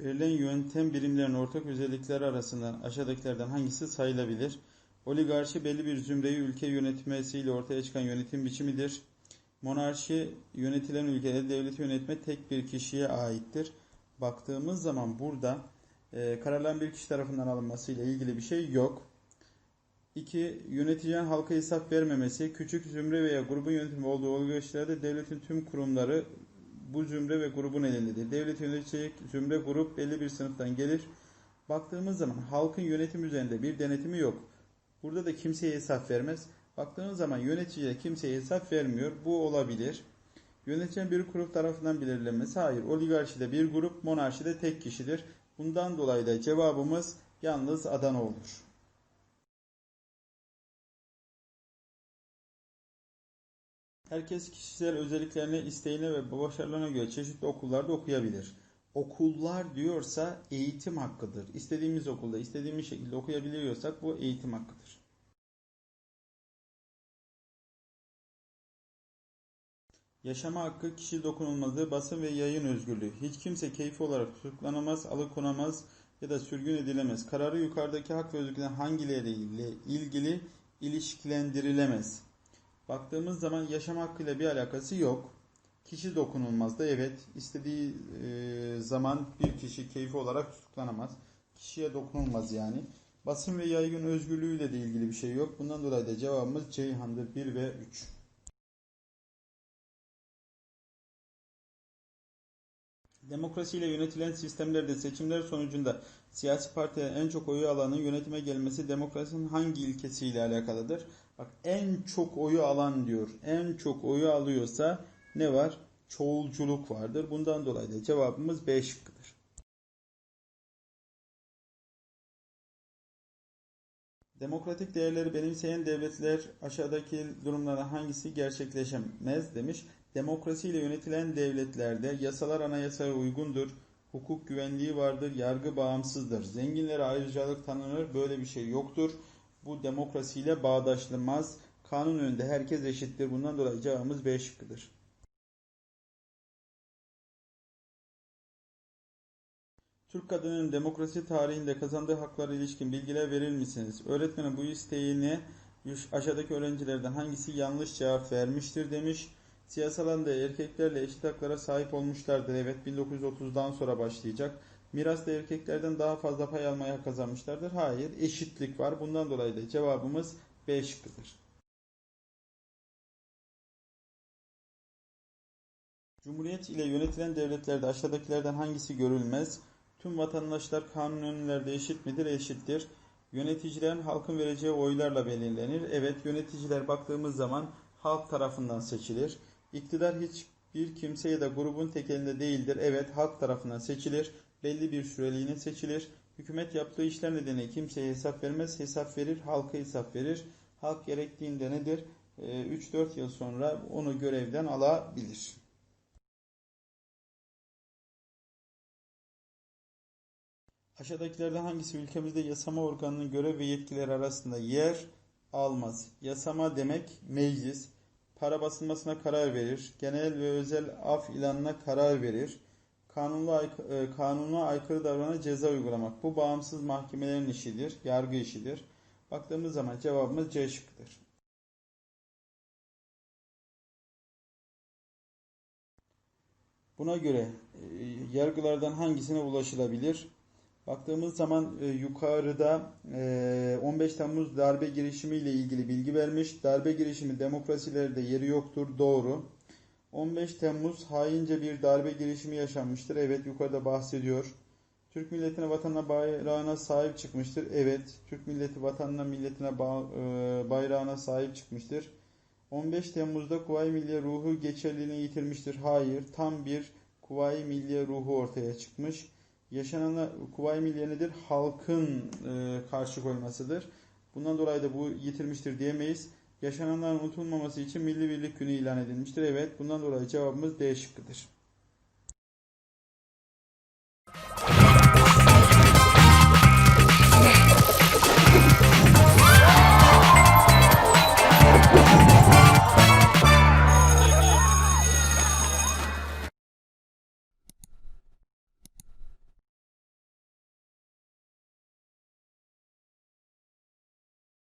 Verilen yöntem birimlerinin ortak özellikleri arasından aşağıdakilerden hangisi sayılabilir? Oligarşi belli bir zümreyi ülke yönetmesiyle ortaya çıkan yönetim biçimidir. Monarşi yönetilen ülkede devleti yönetme tek bir kişiye aittir. Baktığımız zaman burada e, kararların bir kişi tarafından alınmasıyla ilgili bir şey yok. 2. Yöneticinin halka hesap vermemesi, küçük zümre veya grubun yönetimi olduğu oligarşilerde devletin tüm kurumları bu zümre ve grubun elindedir. Devlet yönetecek zümre grup belli bir sınıftan gelir. Baktığımız zaman halkın yönetim üzerinde bir denetimi yok. Burada da kimseye hesap vermez. Baktığımız zaman yöneticiye kimseye hesap vermiyor. Bu olabilir. Yönetilen bir grup tarafından belirlenmesi hayır. Oligarşide bir grup, monarşide tek kişidir. Bundan dolayı da cevabımız yalnız Adana olur. Herkes kişisel özelliklerine, isteğine ve başarılarına göre çeşitli okullarda okuyabilir. Okullar diyorsa eğitim hakkıdır. İstediğimiz okulda, istediğimiz şekilde okuyabiliyorsak bu eğitim hakkıdır. Yaşama hakkı, kişi dokunulmazlığı, basın ve yayın özgürlüğü. Hiç kimse keyfi olarak tutuklanamaz, alıkonamaz ya da sürgün edilemez. Kararı yukarıdaki hak ve özgürlüklerin hangileriyle ilgili ilişkilendirilemez. Baktığımız zaman yaşam hakkıyla bir alakası yok. Kişi dokunulmaz da evet istediği e, zaman bir kişi keyfi olarak tutuklanamaz. Kişiye dokunulmaz yani. Basın ve yaygın özgürlüğüyle de ilgili bir şey yok. Bundan dolayı da cevabımız Ceyhan'dır 1 ve 3. Demokrasiyle yönetilen sistemlerde seçimler sonucunda siyasi partilerin en çok oyu alanın yönetime gelmesi demokrasinin hangi ilkesiyle alakalıdır? Bak en çok oyu alan diyor. En çok oyu alıyorsa ne var? Çoğulculuk vardır. Bundan dolayı da cevabımız B şıkkıdır. Demokratik değerleri benimseyen devletler aşağıdaki durumlardan hangisi gerçekleşemez demiş. Demokrasiyle yönetilen devletlerde yasalar anayasaya uygundur, hukuk güvenliği vardır, yargı bağımsızdır. Zenginlere ayrıcalık tanınır, böyle bir şey yoktur. Bu demokrasiyle bağdaşlamaz. Kanun önünde herkes eşittir. Bundan dolayı cevabımız B şıkkıdır. Türk kadının demokrasi tarihinde kazandığı haklara ilişkin bilgiler verir misiniz? Öğretmenin bu isteğini aşağıdaki öğrencilerden hangisi yanlış cevap vermiştir demiş. Siyasal alanda erkeklerle eşit haklara sahip olmuşlardır. Evet 1930'dan sonra başlayacak. Mirasta erkeklerden daha fazla pay almaya kazanmışlardır. Hayır eşitlik var. Bundan dolayı da cevabımız B şıkkıdır. Cumhuriyet ile yönetilen devletlerde aşağıdakilerden hangisi görülmez? Tüm vatandaşlar kanun önlerde eşit midir? Eşittir. Yöneticilerin halkın vereceği oylarla belirlenir. Evet yöneticiler baktığımız zaman halk tarafından seçilir. İktidar hiçbir kimse ya da grubun tek elinde değildir. Evet halk tarafından seçilir. Belli bir süreliğine seçilir. Hükümet yaptığı işler nedeniyle kimseye hesap vermez. Hesap verir, halka hesap verir. Halk gerektiğinde nedir? 3-4 yıl sonra onu görevden alabilir. Aşağıdakilerden hangisi ülkemizde yasama organının görev ve yetkileri arasında yer almaz? Yasama demek meclis, para basılmasına karar verir, genel ve özel af ilanına karar verir, kanunla, e, kanuna aykırı davrana ceza uygulamak. Bu bağımsız mahkemelerin işidir, yargı işidir. Baktığımız zaman cevabımız C şıkkıdır. Buna göre e, yargılardan hangisine ulaşılabilir? Baktığımız zaman e, yukarıda e, 15 Temmuz darbe girişimi ile ilgili bilgi vermiş. Darbe girişimi demokrasilerde yeri yoktur. Doğru. 15 Temmuz haince bir darbe girişimi yaşanmıştır. Evet yukarıda bahsediyor. Türk milletine vatanına bayrağına sahip çıkmıştır. Evet Türk milleti vatanına milletine e, bayrağına sahip çıkmıştır. 15 Temmuz'da Kuvayi Milliye ruhu geçerliliğini yitirmiştir. Hayır tam bir Kuvayi Milliye ruhu ortaya çıkmış. Yaşanan Kuvayi Milliye nedir? Halkın e, karşı koymasıdır. Bundan dolayı da bu yitirmiştir diyemeyiz. Yaşananların unutulmaması için Milli Birlik Günü ilan edilmiştir. Evet bundan dolayı cevabımız D şıkkıdır.